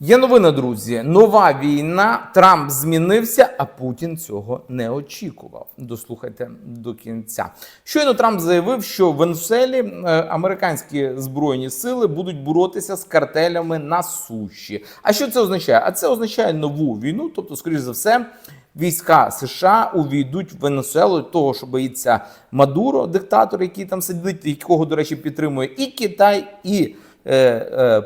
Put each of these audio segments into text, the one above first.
Є новина, друзі. Нова війна. Трамп змінився, а Путін цього не очікував. Дослухайте до кінця. Щойно Трамп заявив, що в Венесуелі е, американські збройні сили будуть боротися з картелями на суші. А що це означає? А це означає нову війну, тобто, скоріш за все. Війська США увійдуть в Венесуелу того, що боїться Мадуро, диктатор, який там сидить, якого, до речі, підтримує і Китай, і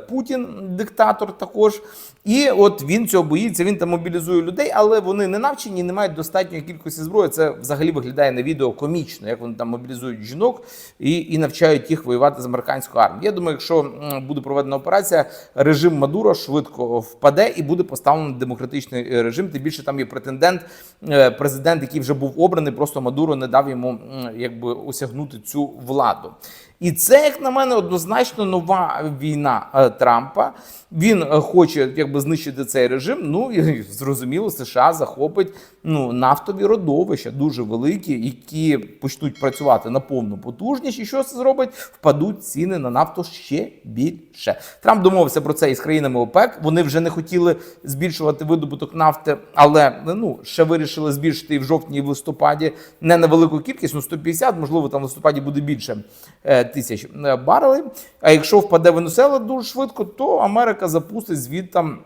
Путін, диктатор також. І от він цього боїться, він там мобілізує людей, але вони не навчені, не мають достатньої кількості зброї. Це взагалі виглядає на відео комічно, як вони там мобілізують жінок і, і навчають їх воювати з американською армією. Я думаю, якщо буде проведена операція, режим Мадуро швидко впаде і буде поставлений демократичний е, режим. Тим більше там є претендент, е, президент, який вже був обраний, просто Мадуро не дав йому якби осягнути цю владу. І це, як на мене, однозначно нова війна е, Трампа. Він хоче якби знищити цей режим. Ну і зрозуміло, США захопить ну нафтові родовища дуже великі, які почнуть працювати на повну потужність. І що це зробить? Впадуть ціни на нафту ще більше. Трамп домовився про це із країнами ОПЕК. Вони вже не хотіли збільшувати видобуток нафти, але ну ще вирішили збільшити і в жовтні, і в листопаді не на велику кількість, ну 150, можливо, там в листопаді буде більше е, тисяч е, барелей. А якщо впаде Венесуела дуже швидко, то Америка запустить звідтам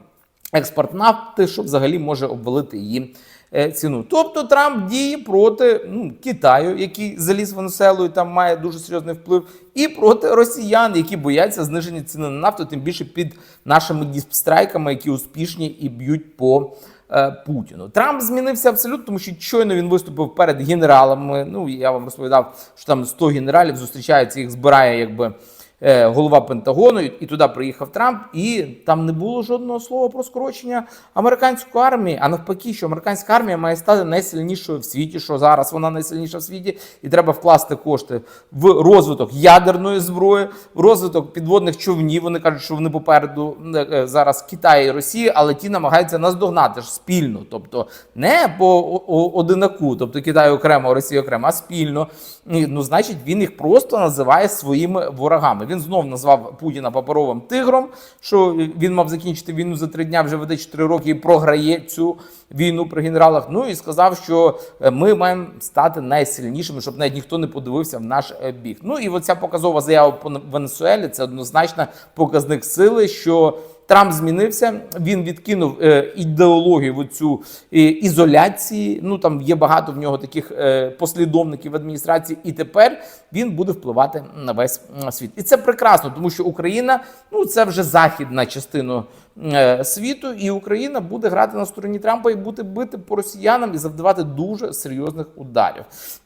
експорт нафти, що взагалі може обвалити її е, ціну. Тобто Трамп діє проти ну, Китаю, який заліз в Венесуелу і там має дуже серйозний вплив, і проти росіян, які бояться зниження ціни на нафту, тим більше під нашими діпстрайками, які успішні і б'ють по. е, Путіну Трамп змінився абсолютно, тому що щойно він виступив перед генералами. Ну я вам розповідав, що там 100 генералів зустрічаються, їх збирає якби голова Пентагону, і туди приїхав Трамп, і там не було жодного слова про скорочення американської армії. А навпаки, що американська армія має стати найсильнішою в світі, що зараз вона найсильніша в світі, і треба вкласти кошти в розвиток ядерної зброї, в розвиток підводних човнів. Вони кажуть, що вони попереду е, е, зараз Китай і Росія, але ті намагаються наздогнати ж спільно, тобто не по одинаку, тобто Китай окремо, Росія окремо, а спільно. Ну, значить, він їх просто називає своїми ворогами. Він знов назвав Путіна паперовим тигром, що він мав закінчити війну за три дня, вже веде 4 роки і програє цю війну при генералах. Ну і сказав, що е, ми маємо стати найсильнішими, щоб навіть ніхто не подивився в наш біг. бік. Ну і оця показова заява по Венесуелі це однозначно показник сили, що. Трамп змінився. Він відкинув е, ідеологію цю е, ізоляції. Ну там є багато в нього таких е, послідовників в адміністрації, і тепер він буде впливати на весь світ. І це прекрасно, тому що Україна ну це вже західна частина світу, і Україна буде грати на стороні Трампа і буде бити по росіянам і завдавати дуже серйозних ударів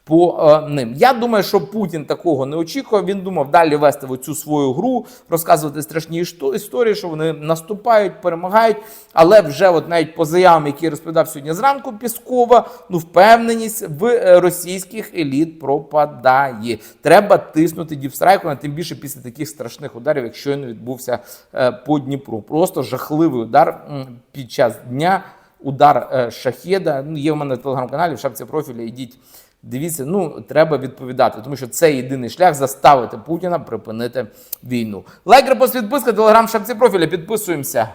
по ним. Я думаю, що Путін такого не очікував. Він думав далі вести в цю свою гру, розказувати страшні історії, що вони наступають, перемагають. Але вже от навіть по заявам, які розповідав сьогодні зранку, Піскова, ну впевненість в е, російських еліт пропадає. Треба тиснути діпстрайку, тим більше після таких страшних ударів, як щойно відбувся е, по Дніпру. Просто жахливий удар під час дня. Удар е, шахеда. Ну, є в мене в телеграм-каналі, в шапці профіля. Ідіть, дивіться. Ну треба відповідати, тому що це єдиний шлях заставити Путіна припинити війну. Лайк, репост, підписка, телеграм, шапці профіля. Підписуємося.